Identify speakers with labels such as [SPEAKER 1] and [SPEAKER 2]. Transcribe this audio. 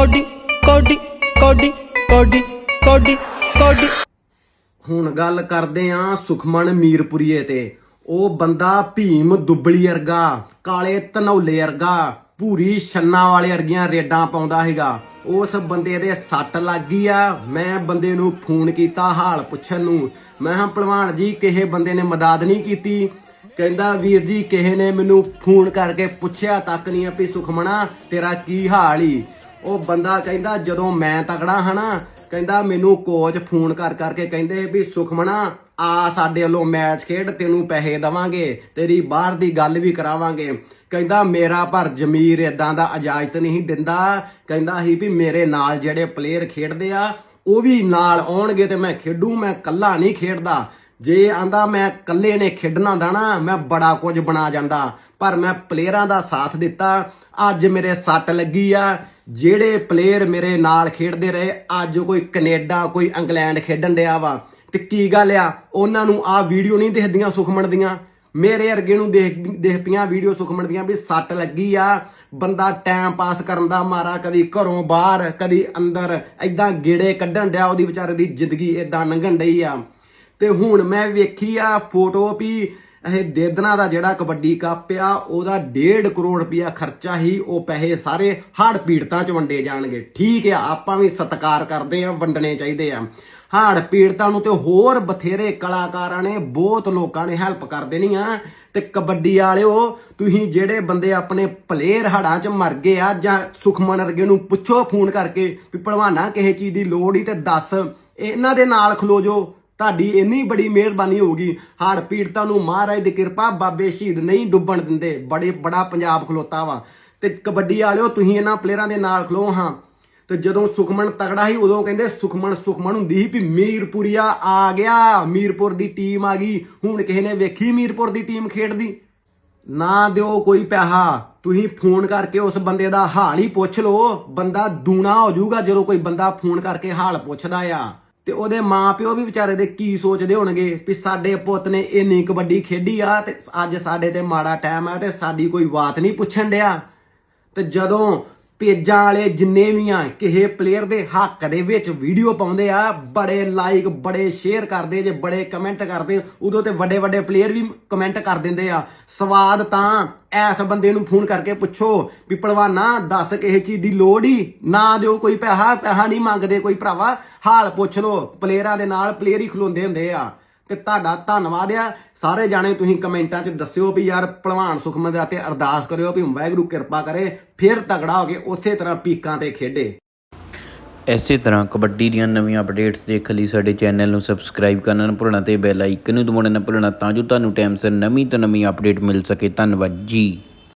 [SPEAKER 1] Cody ਕੋਡੀ ਕੋਡੀ ਕੋਡੀ ਕੋਡੀ ਕੋਡੀ।
[SPEAKER 2] ਹੁਣ ਗੱਲ ਕਰਦੇ ਆਂ ਸੁਖਮਨ ਮੀਰਪੁਰੀਏ ਤੇ। ਉਹ ਬੰਦਾ ਭੀਮ ਦੁੱਬਲੀ ਵਰਗਾ, ਕਾਲੇ ਧਨੌਲੇ ਵਰਗਾ, ਭੂਰੀ ਛੰਨਾ ਵਾਲੇ ਵਰਗੀਆਂ ਰੇਡਾਂ ਪਾਉਂਦਾ ਹੈਗਾ ਉਸ ਬੰਦੇ ਦੇ ਸੱਟ ਲੱਗ ਗਈ ਆ। ਮੈਂ ਬੰਦੇ ਨੂੰ ਫੋਨ ਕੀਤਾ ਹਾਲ ਪੁੱਛਣ ਨੂੰ। ਮੈਂ ਹਾਂ ਭਲਵਾਨ ਜੀ, ਕਿਸੇ ਬੰਦੇ ਨੇ ਮਦਦ ਨਹੀਂ ਕੀਤੀ? ਕਹਿੰਦਾ, ਵੀਰ ਜੀ, ਕਿਸੇ ਨੇ ਮੈਨੂੰ ਫੋਨ ਕਰਕੇ ਪੁੱਛਿਆ ਤੱਕ ਨਹੀਂ ਆ ਵੀ ਸੁਖਮਣਾ, ਤੇਰਾ ਕੀ ਹਾਲ ਈ? ਉਹ ਬੰਦਾ ਕਹਿੰਦਾ, ਜਦੋਂ ਮੈਂ ਤਕੜਾ ਹਨਾ ਕਹਿੰਦਾ, ਮੈਨੂੰ ਕੋਚ ਫੋਨ ਕਰ ਕਰਕੇ ਕਹਿੰਦੇ ਵੀ, ਸੁਖਮਣਾ, ਆ ਸਾਡੇ ਵੱਲੋਂ ਮੈਚ ਖੇਡ, ਤੈਨੂੰ ਪੈਸੇ ਦਵਾਂਗੇ, ਤੇਰੀ ਬਾਹਰ ਦੀ ਗੱਲ ਵੀ ਕਰਾਵਾਂਗੇ। ਕਹਿੰਦਾ, ਮੇਰਾ ਪਰ ਜ਼ਮੀਰ ਇਦਾਂ ਦਾ ਇਜਾਜ਼ਤ ਨਹੀਂ ਦਿੰਦਾ। ਕਹਿੰਦਾ ਸੀ ਵੀ, ਮੇਰੇ ਨਾਲ ਜਿਹੜੇ ਪਲੇਅਰ ਖੇਡਦੇ ਆ, ਉਹ ਵੀ ਨਾਲ ਆਉਣਗੇ ਤੇ ਮੈਂ ਖੇਡੂ, ਮੈਂ ਕੱਲਾ ਨਹੀਂ ਖੇਡਦਾ। ਜੇ ਆਂਦਾ, ਮੈਂ ਕੱਲੇ ਨੇ ਖੇਡਣਾ ਹੁੰਦਾ ਨਾ, ਮੈਂ ਬੜਾ ਕੁਝ ਬਣਾ ਜਾਂਦਾ। ਪਰ ਮੈਂ ਪਲੇਅਰਾਂ ਦਾ ਸਾਥ ਦਿੱਤਾ। ਅੱਜ ਮੇਰੇ ਸੱਟ ਲੱਗੀ ਆ। ਜਿਹੜੇ ਪਲੇਅਰ ਮੇਰੇ ਨਾਲ ਖੇਡਦੇ ਰਹੇ, ਅੱਜ ਕੋਈ ਕੈਨੇਡਾ, ਕੋਈ ਇੰਗਲੈਂਡ ਖੇਡਣ ਡਿਆ ਵਾ। ਤੇ ਕੀ ਗੱਲ ਆ? ਉਹਨਾਂ ਨੂੰ ਆ ਵੀਡੀਓ ਨਹੀਂ ਦਿਖਦੀਆਂ ਸੁਖਮਣ ਦੀਆਂ। ਮੇਰੇ ਅਰਗੇ ਨੂੰ ਦੇਖ ਦੇਖ ਪੀਆਂ ਵੀਡੀਓ ਸੁਖਮਣ ਦੀਆਂ ਵੀ ਸੱਟ ਲੱਗੀ ਆ। ਬੰਦਾ ਟਾਈਮ ਪਾਸ ਕਰਨ ਦਾ ਮਾਰਾ, ਕਦੀ ਘਰੋਂ ਬਾਹਰ, ਕਦੀ ਅੰਦਰ ਐਦਾਂ ਗੇੜੇ ਕੱਢਣ ਡਿਆ ਉਹਦੀ ਵਿਚਾਰੇ ਦੀ ਜ਼ਿੰਦਗੀ ਏਦਾਂ ਲੰਘਣ ਡਈ ਆ। ਤੇ ਹੁਣ ਮੈਂ ਵੇਖੀ ਆ ਫੋਟੋ ਵੀ ਇਹ ਦੇਦਨਾ ਦਾ ਜਿਹੜਾ ਕਬੱਡੀ ਕੱਪ ਆ, ਉਹਦਾ 1.5 ਕਰੋੜ ਰੁਪਇਆ ਖਰਚਾ ਹੀ ਉਹ ਪੈਸੇ ਸਾਰੇ ਹੜ ਪੀੜਤਾਂ ਚ ਵੰਡੇ ਜਾਣਗੇ। ਠੀਕ ਆ, ਆਪਾਂ ਵੀ ਸਤਿਕਾਰ ਕਰਦੇ ਆ, ਵੰਡਣੇ ਚਾਹੀਦੇ ਆ। ਹੜ ਪੀੜਤਾਂ ਨੂੰ ਤੇ ਹੋਰ ਬਥੇਰੇ ਕਲਾਕਾਰਾਂ ਨੇ, ਬਹੁਤ ਲੋਕਾਂ ਨੇ ਹੈਲਪ ਕਰ ਦੇਣੀ ਆ। ਤੇ ਕਬੱਡੀ ਵਾਲਿਓ, ਤੁਸੀਂ ਜਿਹੜੇ ਬੰਦੇ ਆਪਣੇ ਪਲੇਅਰ ਹੜਾਂ 'ਚ ਮਰ ਗਏ ਆ, ਜਾਂ ਸੁਖਮਨ ਵਰਗੇ ਨੂੰ ਪੁੱਛੋ ਫੋਨ ਕਰਕੇ ਵੀ ਭਲਵਾਨਾ ਕਿਸੇ ਚੀਜ਼ ਦੀ ਲੋੜ ਹੀ ਤੇ ਦੱਸ। ਇਹਨਾਂ ਦੇ ਨਾਲ ਖਲੋ ਜੋ ਤੁਹਾਡੀ ਇੰਨੀ ਬੜੀ ਮਿਹਰਬਾਨੀ ਹੋਊਗੀ। ਹੜ ਪੀੜਤਾਂ ਨੂੰ ਮਹਾਰਾਜ ਦੀ ਕਿਰਪਾ ਬਾਬੇ ਸ਼ਹੀਦ ਨਹੀਂ ਡੁੱਬਣ ਦਿੰਦੇ। ਬੜੇ, ਬੜਾ ਪੰਜਾਬ ਖਲੋਤਾ ਵਾ। ਤੇ ਕਬੱਡੀ ਵਾਲਿਓ, ਤੁਸੀਂ ਇਹਨਾਂ ਪਲੇਅਰਾਂ ਦੇ ਨਾਲ ਖਲੋ ਹਾਂ। ਤੇ ਜਦੋਂ ਸੁਖਮਨ ਤਗੜਾ ਸੀ, ਉਦੋਂ ਕਹਿੰਦੇ ਸੁਖਮਨ ਸੁਖਮਨ ਹੁੰਦੀ ਸੀ ਵੀ ਮੀਰਪੁਰੀਆ ਆ ਗਿਆ। ਮੀਰਪੁਰ ਦੀ ਟੀਮ ਆ ਗਈ। ਹੁਣ ਕਿਸੇ ਨੇ ਵੇਖੀ ਮੀਰਪੁਰ ਦੀ ਟੀਮ ਖੇਡਦੀ? ਨਾ ਦਿਓ ਕੋਈ ਪੈਸਾ। ਤੁਸੀਂ ਫੋਨ ਕਰਕੇ ਉਸ ਬੰਦੇ ਦਾ ਹਾਲ ਹੀ ਪੁੱਛ ਲਓ। ਬੰਦਾ ਦੂਣਾ ਹੋ ਜਾਊਗਾ ਜਦੋਂ ਕੋਈ ਬੰਦਾ ਫੋਨ ਕਰਕੇ ਹਾਲ ਪੁੱਛਦਾ ਆ। ਤੇ ਉਹਦੇ ਮਾਪਿਓ ਵੀ ਵਿਚਾਰੇ ਦੇ ਕੀ ਸੋਚਦੇ ਹੋਣਗੇ ਵੀ ਸਾਡੇ ਪੁੱਤ ਨੇ ਇੰਨੀ ਕਬੱਡੀ ਖੇਡੀ ਆ ਤੇ ਅੱਜ ਸਾਡੇ ਤੇ ਮਾੜਾ ਟਾਈਮ ਆ ਤੇ ਸਾਡੀ ਕੋਈ ਬਾਤ ਨਹੀਂ ਪੁੱਛਣ ਡਿਆ। ਤੇ ਜਦੋਂ ਪੇਜਾਂ ਵਾਲੇ ਜਿੰਨੇ ਵੀ ਆ, ਕਿਸੇ ਪਲੇਅਰ ਦੇ ਹੱਕ ਦੇ ਵਿੱਚ ਵੀਡੀਓ ਪਾਉਂਦੇ ਆ, ਬੜੇ ਲਾਈਕ ਬੜੇ ਸ਼ੇਅਰ ਕਰਦੇ ਜੇ, ਬੜੇ ਕਮੈਂਟ ਕਰਦੇ, ਉਦੋਂ ਤੇ ਵੱਡੇ ਵੱਡੇ ਪਲੇਅਰ ਵੀ ਕਮੈਂਟ ਕਰ ਦਿੰਦੇ ਆ। ਸਵਾਦ ਤਾਂ ਐਸ ਬੰਦੇ ਨੂੰ ਫੋਨ ਕਰਕੇ ਪੁੱਛੋ ਵੀ ਭਲਵਾਨਾ, ਦੱਸ ਕਿਸੇ ਚੀਜ਼ ਦੀ ਲੋੜ ਹੀ ਨਾ ਦਿਓ ਕੋਈ ਪੈਸਾ ਪੈਸਾ ਨਹੀਂ ਮੰਗਦੇ ਕੋਈ ਭਰਾਵਾ। ਹਾਲ ਪੁੱਛ ਲੋ ਪਲੇਅਰਾਂ ਦੇ ਨਾਲ ਪਲੇਅਰ ਹੀ ਖਲੋਂਦੇ ਹੁੰਦੇ ਆ। ਤੇ ਤੁਹਾਡਾ ਧੰਨਵਾਦ ਆ। ਸਾਰੇ ਜਾਣੇ ਤੁਸੀਂ ਕਮੈਂਟਾਂ 'ਚ ਦੱਸਿਓ ਵੀ ਯਾਰ ਭਲਵਾਨ ਸੁਖਮਨ ਦੇ ਤੇ ਅਰਦਾਸ ਕਰਿਓ ਵੀ ਵਾਹਿਗੁਰੂ ਕਿਰਪਾ ਕਰੇ, ਫਿਰ ਤਗੜਾ ਹੋ ਕੇ ਉਸੇ ਤਰ੍ਹਾਂ ਪੀਕਾਂ ਤੇ ਖੇਡੇ।
[SPEAKER 3] ਇਸੇ ਤਰ੍ਹਾਂ ਕਬੱਡੀ ਦੀਆਂ ਨਵੀਆਂ ਅਪਡੇਟਸ ਦੇਖਣ ਲਈ ਸਾਡੇ ਚੈਨਲ ਨੂੰ ਸਬਸਕ੍ਰਾਈਬ ਕਰਨਾ ਨਾ ਭੁੱਲਣਾ ਤੇ ਬੈਲ ਆਈਕਨ ਨੂੰ ਦਬਾਉਣਾ ਨਾ ਭੁੱਲਣਾ ਤਾਂ ਜੋ ਤੁਹਾਨੂੰ ਟਾਈਮ ਸਿਰ ਨਵੀਂ ਤੋਂ ਨਵੀਂ ਅਪਡੇਟ ਮਿਲ ਸਕੇ। ਧੰਨਵਾਦ ਜੀ।